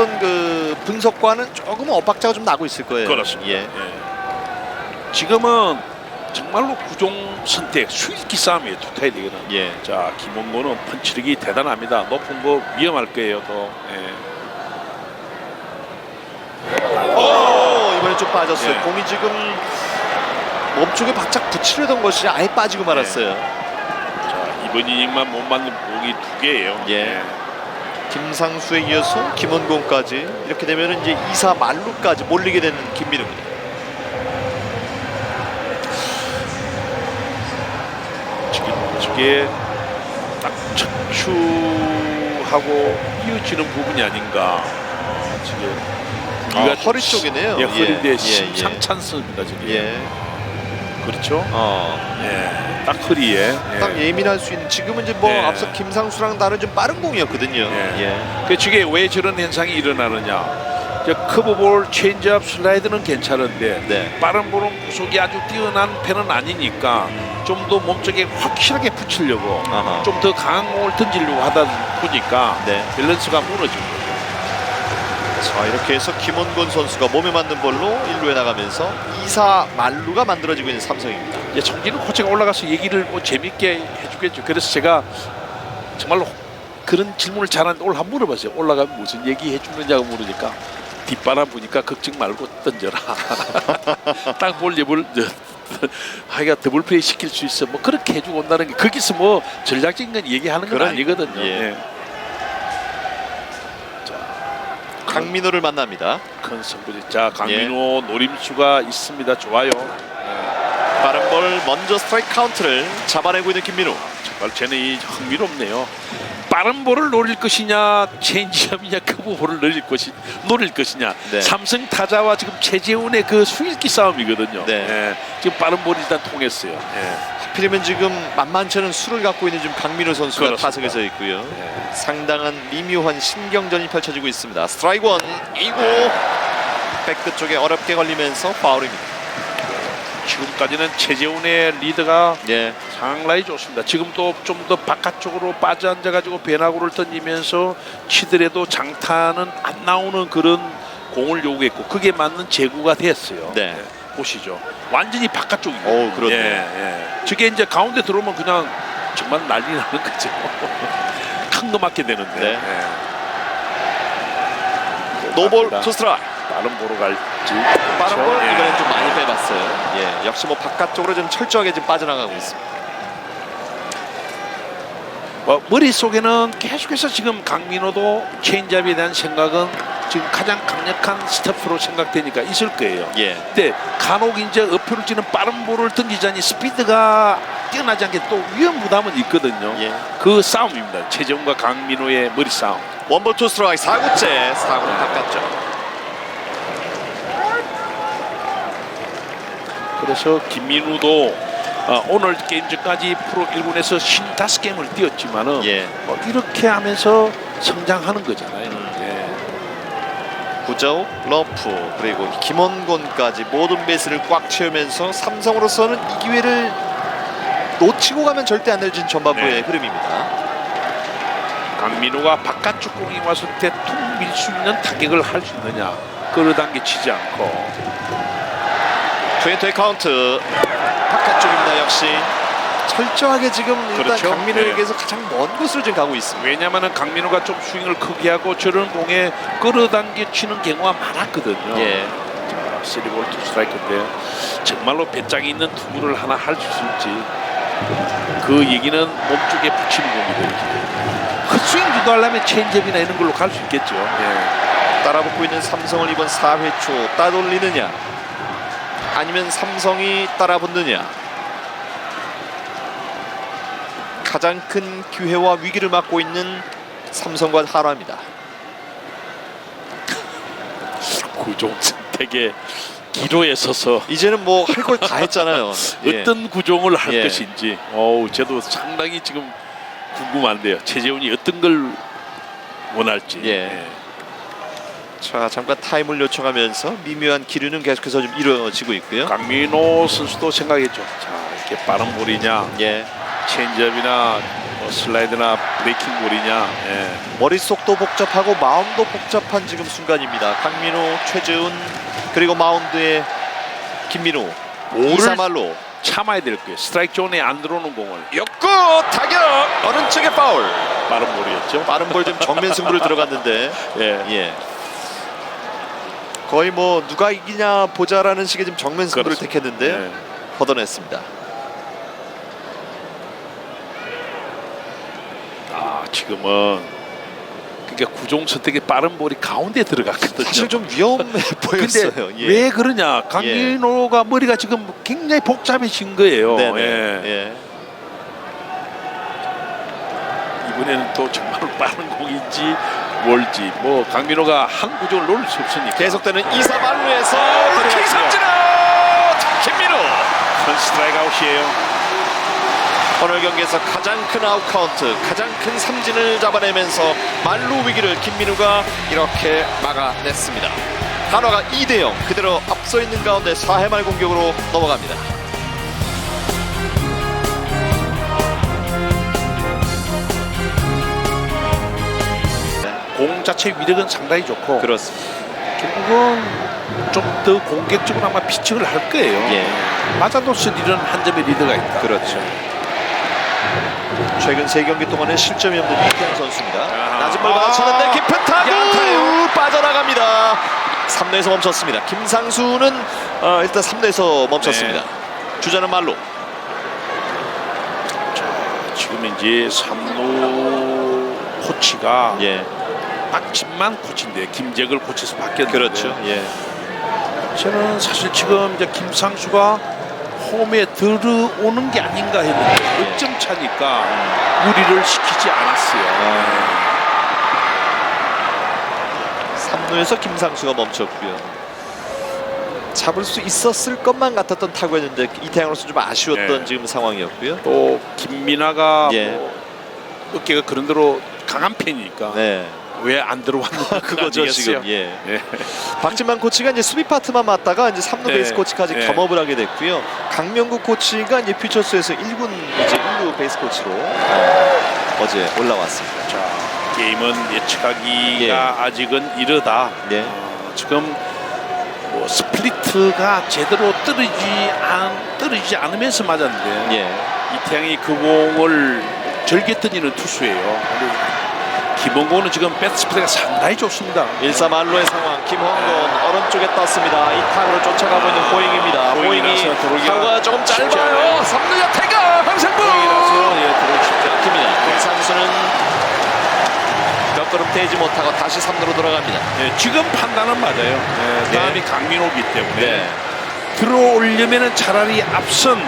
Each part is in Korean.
어떤 그 분석과는 조금 엇박자가 좀 나고 있을 거예요. 그렇습니다. 예. 예. 지금은 정말로 구종 선택 수익기 싸움이에요. 투타야 되거든. 예. 자 김원고는 펀치력이 대단합니다. 높은 거 위험할 거예요. 또. 예. 오, 이번에 좀 빠졌어요. 예. 공이 지금 몸쪽에 바짝 붙이려던 것이 아예 빠지고 말았어요. 자 이번 이닝만 못 맞는 공이 두 개예요. 예. 김상수에 이어서 김원곤까지 이렇게 되면 이제 2사 말루까지 몰리게 되는 김민우입니다. 지금 저게 딱 척추하고 이어지는 부분이 아닌가. 지금 아, 우리가 허리 쪽이네요. 예, 예, 허리인데 예, 심상 예. 찬스입니다 지금. 예. 그렇죠. 어. 예, 딱 허리에. 딱 예. 예민할 수 있는 지금은 이제 뭐 예. 앞서 김상수랑 다른 좀 빠른 공이었거든요. 예. 예. 그 저게 왜 저런 현상이 일어나느냐? 저 커브볼, 체인지업, 슬라이드는 괜찮은데 네. 빠른 볼은 구속이 아주 뛰어난 편은 아니니까 좀 더 몸쪽에 확실하게 붙이려고 아하. 좀 더 강한 공을 던지려고 하다 보니까 네. 밸런스가 거죠. 자 이렇게 해서 김원곤 선수가 몸에 맞는 볼로 1루에 나가면서 2사 말루가 만들어지고 있는 삼성입니다. 이제 정진우 코치가 올라가서 얘기를 뭐 재밌게 해주겠죠. 그래서 제가 정말로 그런 질문을 잘하는데 오늘 한번 물어봤어요. 올라가면 무슨 얘기 해주느냐고 물으니까 뒷바람 보니까 걱정 말고 던져라. 딱볼 예볼 하기가 더블 플레이 시킬 수 있어. 뭐 그렇게 해주고 온다는 게 거기서 뭐 전략적인 건 얘기하는 건 그러니까, 아니거든요. 예. 예. 강민호를 만납니다. 큰 승부지. 자 강민호 노림수가 있습니다. 좋아요. 빠른 볼 먼저 스트라이크 카운트를 잡아내고 있는 김민우. 정말 쟤는 이 흥미롭네요. 빠른 볼을 노릴 것이냐, 체인지업이냐, 커브 볼을 노릴 것이 노릴 것이냐. 네. 삼성 타자와 지금 최재훈의 그 수일기 싸움이거든요. 네. 예, 지금 빠른 볼이 일단 통했어요. 예. 하필이면 지금 만만치 않은 수를 갖고 있는 지금 강민호 선수가 그렇습니다. 타석에 서 있고요. 예. 상당한 미묘한 신경전이 펼쳐지고 있습니다. 스트라이크 원 이고 백끝 쪽에 어렵게 걸리면서 파울입니다. 지금까지는 최재훈의 리드가 예. 상당히 좋습니다. 지금도 좀 더 바깥쪽으로 빠져 앉아가지고 변화구를 던지면서 치더라도 장타는 안 나오는 그런 공을 요구했고 그게 맞는 제구가 됐어요. 네. 예, 보시죠. 완전히 바깥쪽이에요. 오, 그렇네요. 예, 예. 저게 이제 가운데 들어오면 그냥 정말 난리 나는 거죠. 큰 거 맞게 되는데. 네. 예. 노볼 맞습니다. 투 스트라이크. 빠른 보러 갈지. 빠른 그렇죠. 볼 예. 이번엔 좀 많이 빼봤어요. 예. 역시 뭐 바깥쪽으로 좀 철저하게 지금 빠져나가고 있습니다. 뭐 머릿속에는 계속해서 지금 강민호도 체인지업에 대한 생각은 지금 가장 강력한 스태프로 생각되니까 있을 거예요. 예. 근데 간혹 이제 어표를 치는 빠른 볼을 던지자니 스피드가 뛰어나지 않게 또 위험 부담은 있거든요. 예. 그 싸움입니다. 최정과 강민호의 머리 싸움. 원볼 투 스트라이크 4구째 4구는 바깥쪽. 그래서 김민우도 어, 오늘 게임 전까지 프로 1군에서 55게임을 뛰었지만은 예. 뭐 이렇게 하면서 성장하는 거잖아요. 예. 구자욱, 러프 그리고 김원곤까지 모든 베이스를 꽉 채우면서 삼성으로서는 이 기회를 놓치고 가면 절대 안 되진 전반부의 네. 흐름입니다. 강민호가 바깥쪽 공이 왔을 때 툭 밀 수 있는 타격을 할 수 있느냐 끌어당기치지 않고 트웬투의 카운트 바깥쪽입니다. 역시 철저하게 지금 일단 그렇죠. 강민호에게서 가장 먼 곳으로 지금 가고 있습니다. 왜냐하면 강민호가 좀 스윙을 크게 하고 저런 공에 끌어당기치는 경우가 많았거든요. 예. 자, 쓰리볼 투 스트라이크인데 정말로 배짱이 있는 투구를 하나 할 수 있을지 그 얘기는 몸쪽에 붙이는 겁니다. 헛스윙 주도하려면 체인지업이나 이런 걸로 갈 수 있겠죠. 예. 따라붙고 있는 삼성을 이번 4회 초 따돌리느냐 아니면 삼성이 따라붙느냐 가장 큰 기회와 위기를 맞고 있는 삼성과 하나입니다. 구종 선택의 기로에 서서 이제는 뭐 할 걸 다 했잖아요. 예. 어떤 구종을 할 예. 것인지 어우 저도 상당히 지금 궁금한데요. 최재훈이 어떤 걸 원할지. 예. 자 잠깐 타임을 요청하면서 미묘한 기류는 계속해서 좀 이루어지고 있고요. 강민호 선수도 생각했죠. 자 이렇게 빠른 볼이냐 예. 체인지업이나 어, 슬라이드나 브레이킹 볼이냐. 예. 머릿속도 복잡하고 마음도 복잡한 지금 순간입니다. 강민호, 최재훈 그리고 마운드에 김민우, 볼을 이사말로 참아야 될 거예요. 스트라이크 존에 안 들어오는 공을 역구 타격 오른쪽에 파울 빠른 볼이었죠. 빠른 볼 좀 정면 승부를 들어갔는데 예. 예 거의 뭐 누가 이기냐 보자라는 식의 지금 정면 승부를 그렇습니다. 택했는데 예. 걷어냈습니다. 아 지금은 그러니까 구종 선택의 빠른 볼이 가운데 들어갔거든요. 사실 좀 위험해 보였어요. 근데 예. 왜 그러냐? 강민호가 머리가 지금 굉장히 복잡해진 거예요. 네네. 예. 예. 이번에는 또 정말 빠른 공인지 뭘지 뭐 강민호가 한 구종을 놓을 수 없으니까 계속되는 들어갔어요. 김삼진아 김민우 큰 스트라이크 아웃이에요. 오늘 경기에서 가장 큰 아웃 카운트, 가장 큰 삼진을 잡아내면서 말루 위기를 김민우가 이렇게 막아냈습니다. 한화가 2대 0 그대로 앞서 있는 가운데 4회 말 공격으로 넘어갑니다. 자체 위력은 상당히 좋고 그렇습니다. 결국은 좀 더 공격적으로 아마 피칭을 할 거예요. 예, 마자도스 이런 한 점의 리드가 있다. 그렇죠. 최근 세 경기 동안에 실점이 없는 이태양 선수입니다. 아하. 낮은 볼 받아쳤는데 깊은 타구. 빠져나갑니다. 3루에서 멈췄습니다. 김상수는 어, 일단 3루에서 멈췄습니다. 주자는 말로 지금 이제 삼루 코치가 예, 박진만 코치인데 김재걸 코치에서 바뀌었는데 그렇죠. 예, 저는 사실 지금 이제 김상수가 홈에 들어오는 게 아닌가 했는데 득점 차니까 무리를 시키지 않았어요. 아. 3루에서 김상수가 멈췄고요. 잡을 수 있었을 것만 같았던 타구였는데 이태양으로서 좀 아쉬웠던 네. 지금 상황이었고요. 또 김민아가 예. 뭐 어깨가 그런 대로 강한 편이니까 네, 왜 안 들어왔는가 그거죠 지금. 예. 예. 박진만 코치가 이제 수비 파트만 맡다가 이제 3루 네. 베이스 코치까지 네. 겸업을 하게 됐고요. 강명구 코치가 이제 퓨처스에서 1군 이제 1루 베이스 코치로 어, 제 올라왔습니다. 자 게임은 예측하기가 예. 아직은 이르다. 네. 어, 지금 뭐 스플리트가 제대로 떨어지지 않 떨어지지 않으면서 맞았는데 예. 이태양이 그 공을 절개 던지는 투수예요. 김원곤은 지금 배트 스피드가 상당히 좋습니다. 1 3 말로의 상황 김홍건 오른쪽에 떴습니다. 이 타구를 쫓아가고 있는 호잉입니다. 호잉이 타구가 조금 짧아요. 않아요. 3루야 태가 막힙니다. 김상수는 몇 걸음 떼지 못하고 다시 3루로 돌아갑니다. 예, 지금 판단은 맞아요. 예, 다음이 강민호기 때문에 네. 들어오려면은 차라리 앞선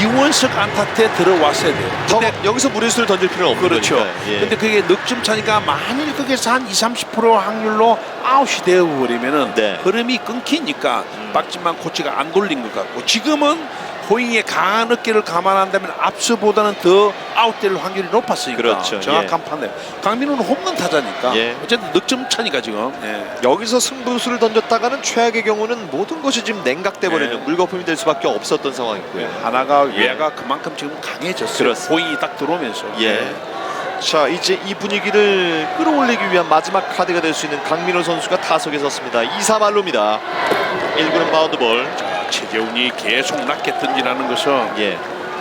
이원석 안타트에 들어왔어야 돼요. 더 근데 여기서 무리수를 던질 필요는 없는 그렇죠. 예. 근데 그게 넉점 차니까 만일 거기서 한 2, 30% 확률로 아웃이 되어 버리면은 네. 흐름이 끊기니까 음. 박진만 코치가 안 돌린 것 같고 지금은 호잉의 강한 어깨를 감안한다면 앞서보다는 더 아웃될 확률이 높았으니까 그렇죠. 정확한 판단. 강민호는 홈런 타자니까 예. 어쨌든 넉점 차니까 지금. 예. 여기서 승부수를 던졌다가는 최악의 경우는 모든 것이 지금 냉각돼 버리는 네. 물거품이 될 수밖에 없었던 상황이고요. 하나가 예. 외야가 그만큼 지금 강해졌어요. 그렇습니다. 호잉이 딱 들어오면서. 예. 자 이제 이 분위기를 끌어올리기 위한 마지막 카드가 될 수 있는 강민호 선수가 타석에 섰습니다. 2사 말로입니다. 1구는 바운드 볼. 자, 최재훈이 계속 낮게 던지라는 것은 예.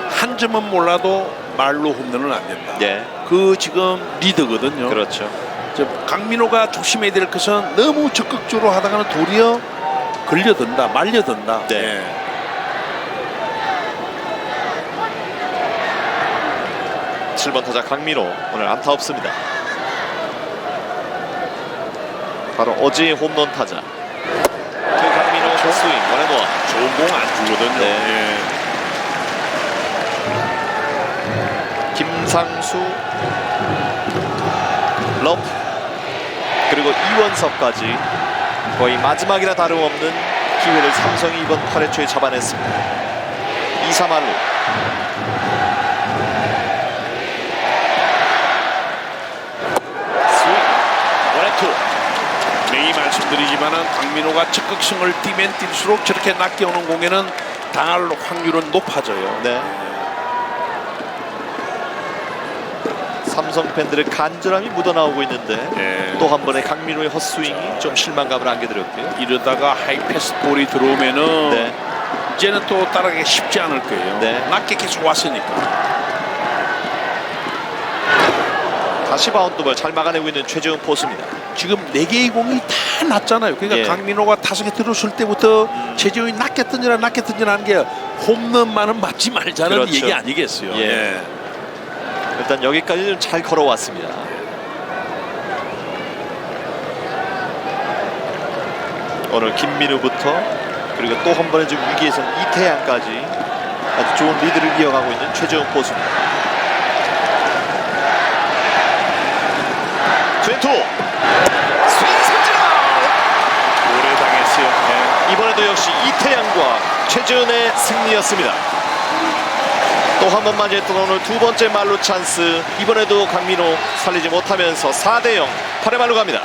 한 점은 몰라도 말로 홈런은 안 된다. 예. 그 지금 리더거든요. 그렇죠. 저 강민호가 조심해야 될 것은 너무 적극적으로 하다가는 도리어 걸려든다, 말려든다. 네. 예. 7번 타자 강민호 오늘 안타 없습니다. 바로 어제의 홈런 타자. 그 강민호 스윙 원앤원. 좋은 공안 주거든요. 네. 예. 김상수 러프 그리고 이원석까지 거의 마지막이나 다름없는 기회를 삼성이 이번 8회 초에 잡아냈습니다. 2사말로 스윙 원앤투 매일 말씀드리지만은 강민호가 적극성을 띠면 뛸수록 저렇게 낮게 오는 공에는 당할 확률은 높아져요. 네. 삼성 팬들의 간절함이 묻어나오고 있는데 예. 또한 번의 강민호의 헛스윙이 좀 실망감을 안겨드렸고요. 이러다가 하이패스 볼이 들어오면은 네. 이제는 또 따라가기 쉽지 않을 거예요. 네. 낮게 계속 왔으니까. 다시 바운드볼 잘 막아내고 있는 최재훈 포수입니다. 지금 네 개의 공이 다 낮잖아요. 그러니까 예. 강민호가 타석에 들어설 때부터 최재훈이 낮게 던지라 낮게 던지라 하는 게 홈런만은 맞지 말자는 그렇죠. 얘기 아니겠어요. 예. 일단 여기까지 좀 잘 걸어왔습니다. 오늘 김민우부터 그리고 또 한 번의 좀 위기에서 이태양까지 아주 좋은 리드를 이어가고 있는 최재훈 포수입니다. 트웬 투 스윙 삼진 아웃! 오래 당했어요. 예. 이번에도 역시 이태양과 최재훈의 승리였습니다. 또 한번 맞이했던 오늘 두 번째 말로 찬스 이번에도 강민호 살리지 못하면서 4대0 8회 말로 갑니다.